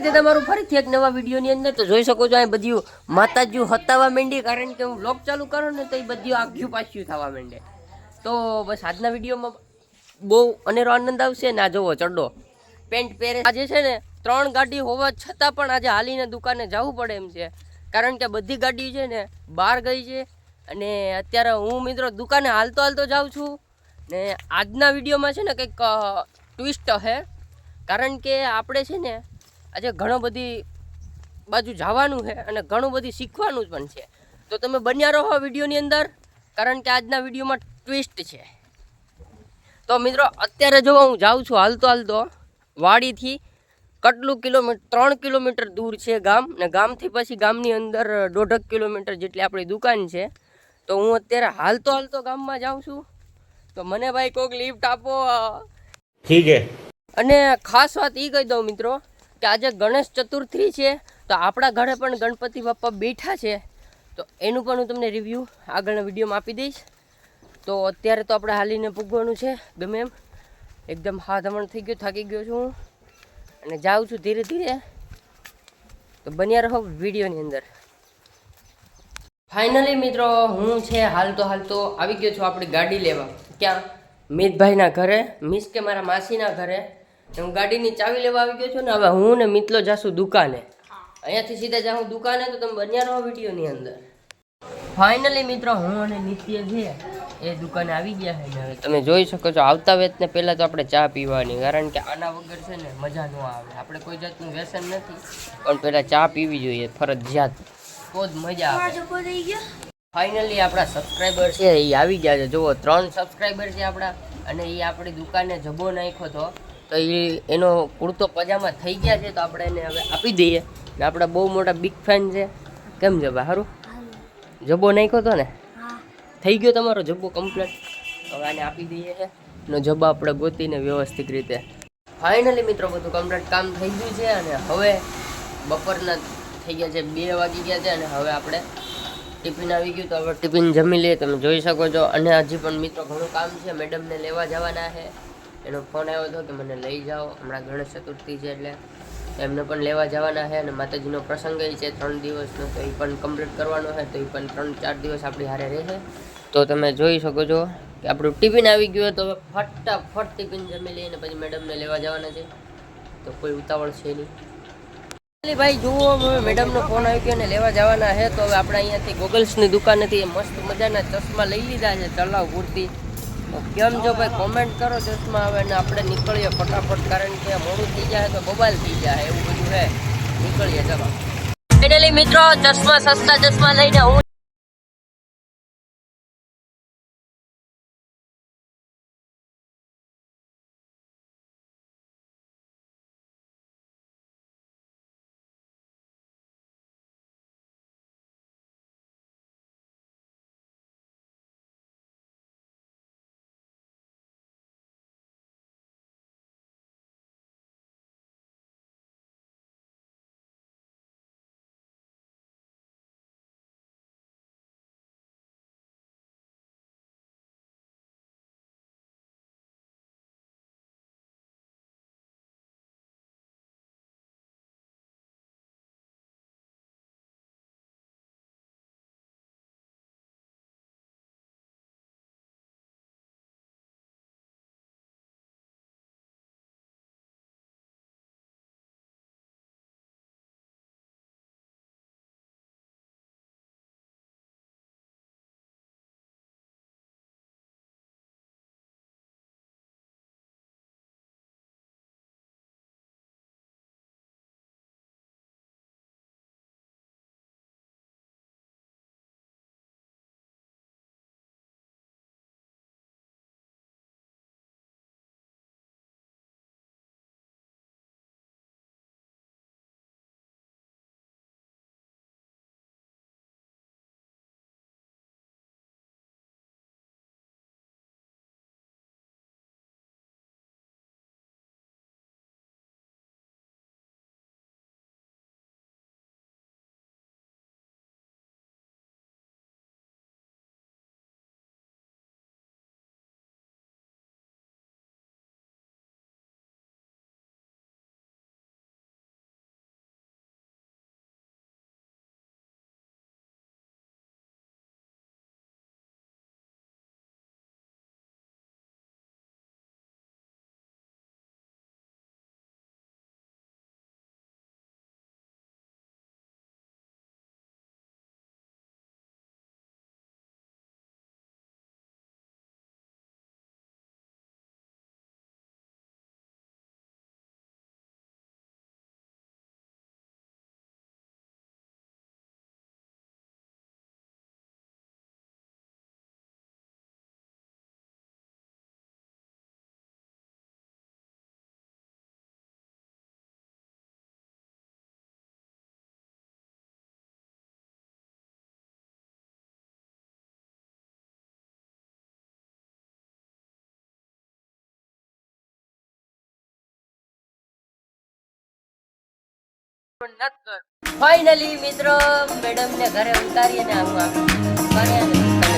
સ્વાગત તમારું ફરીથી એક નવા વિડીયોની અંદર તો જોઈ શકો છો, અહીં બધું માતાજીઓ હતાવા માંડી, કારણ કે હું વ્લોગ ચાલુ કરું ને તો એ બધું આગ્યું પાછું થવા માંડે. તો બસ આજના વિડીયોમાં બહુ અનેરો આનંદ આવશે ને આ જોવો ચડ્ડો. પેન્ટ પહેરે આજે છે ને ત્રણ ગાડી હોવા છતાં પણ આજે હાલીને દુકાને જવું પડે એમ છે. કારણ કે બધી ગાડી છે ને બહાર ગઈ છે અને અત્યારે હું મિત્રો દુકાને હાલતો હાલતો જાઉં છું ને આજના વિડીયોમાં છે ને કંઈક ટ્વિસ્ટ હે. કારણ કે આપણે છે ને આજે ઘણો બધી બાજુ જવાનું છે અને ઘણું બધી શીખવાનું પણ છે. તો તમે બન્યા રહો વિડીયોની અંદર કારણ કે આજના વિડીયોમાં ટ્વિસ્ટ છે. તો મિત્રો અત્યારે જો હું જાઉં છું હાલતો હાલતો વાડીથી કેટલું કિલોમીટર ત્રણ કિલોમીટર દૂર છે ગામ ને ગામથી પછી ગામની અંદર દોઢક કિલોમીટર જેટલી આપણી દુકાન છે. તો હું અત્યારે હાલતો હાલતો ગામમાં જાઉં છું. તો મને ભાઈ કોઈક લિફ્ટ આપો. ઠીક છે. અને ખાસ વાત એ કહી દઉં મિત્રો કે આજે ગણેશ ચતુર્થી છે, તો આપણા ઘરે પણ ગણપતિ બાપ્પા બેઠા છે. તો એનું પણ હું તમને રિવ્યૂ આગળના વિડીયોમાં આપી દઈશ. તો અત્યારે તો આપણે હાલીને પૂગવાનું છે, ગમે એમ. એકદમ હાથમણ થઈ ગયો, થાકી ગયો છું હું. અને જાઉં છું ધીરે ધીરે. તો બન્યા રહો વિડીયોની અંદર. ફાઇનલી મિત્રો, હું છે હાલતો હાલતો આવી ગયો છું આપણી ગાડી લેવા. ક્યાં? મિતભાઈના ઘરે, મીસ કે મારા માસીના ઘરે. હું ગાડીની ચાવી લેવા આવી ગયો છું ને હવે હું ને મિત્રો જાશું દુકાને. અહીંયાથી સીધા જાઉં દુકાને તો તમે બન્યા રહો વિડીયોની અંદર. ફાઇનલી મિત્રો હું અને નિત્ય છે એ દુકાને આવી ગયા છે ને હવે તમે જોઈ શકો છો આવતા વેતને પહેલાં તો આપણે ચા પીવાની કારણ કે આના વગર છે ને મજા ન આવે. આપણે કોઈ જાતનું વ્યસન નથી પણ પહેલાં ચા પીવી જોઈએ ફરજિયાત. તો જ મજા આવે. ફાઇનલી આપણા સબસ્ક્રાઈબર છે એ આવી ગયા છે. જુઓ ત્રણ સબસ્ક્રાઈબર છે આપણા અને એ આપણી દુકાને જબો નાખ્યો હતો તો એ એનો કુર્તો પજામા થઈ ગયા છે તો આપણે એને હવે આપી દઈએ. ને આપણા બહુ મોટા બિગ ફેન છે. કેમ છે સારું જબ્બો નાખ્યો હતો ને? થઈ ગયો તમારો જબ્બો કમ્પ્લીટ હવે આને આપી દઈએ. છે નો જબ્બો આપણે ગોતીને વ્યવસ્થિત રીતે. ફાઇનલી મિત્રો બધું કમ્પ્લીટ કામ થઈ ગયું છે અને હવે બપોરના થઈ ગયા છે બે વાગી ગયા છે અને હવે આપણે ટિફિન આવી ગયું. તો હવે ટિફિન જમી લઈએ. તમે જોઈ શકો છો. અને હજી પણ મિત્રો ઘણું કામ છે. મેડમને લેવા જવાના છે. એનો ફોન આવ્યો હતો કે મને લઈ જાઓ. હમણાં ગણેશ ચતુર્થી છે એટલે એમને પણ લેવા જવાના છે અને માતાજીનો પ્રસંગ એ છે, ત્રણ દિવસનો તો એ પણ કમ્પ્લીટ કરવાનો છે, તો એ પણ ત્રણ ચાર દિવસ આપણી હારે રહેશે. તો તમે જોઈ શકો છો કે આપણું ટિફિન આવી ગયું તો હવે ફટાફટ ટિફિન જમી લઈએ અને પછી મેડમને લેવા જવાના છે. તો કોઈ ઉતાવળ છે નહીં. ભાઈ, જુઓ મેડમનો ફોન આવી ગયો ને લેવા જવાના છે. તો હવે આપણે અહીંયાથી ગોગલ્સની દુકાનેથી મસ્ત મજાના ચશ્મા લઈ લીધા છે, ચલાવ પૂરતી તો કેમ જો ભાઈ કોમેન્ટ કરો, ચશ્મા હવે ને આપણે નીકળીએ ફટાફટ, કારણ કે મોડું થઈ જાય તો મોબાઈલ થઈ જાય, એવું બધું છે નીકળીએ, ચલો. ફાઇનલી મિત્રો, ચશ્મા, સસ્તા ચશ્મા લઈને હું ફાઇનલી મિત્રો મેડમ ને ઘરે ઉતારીને આવવા કર્યા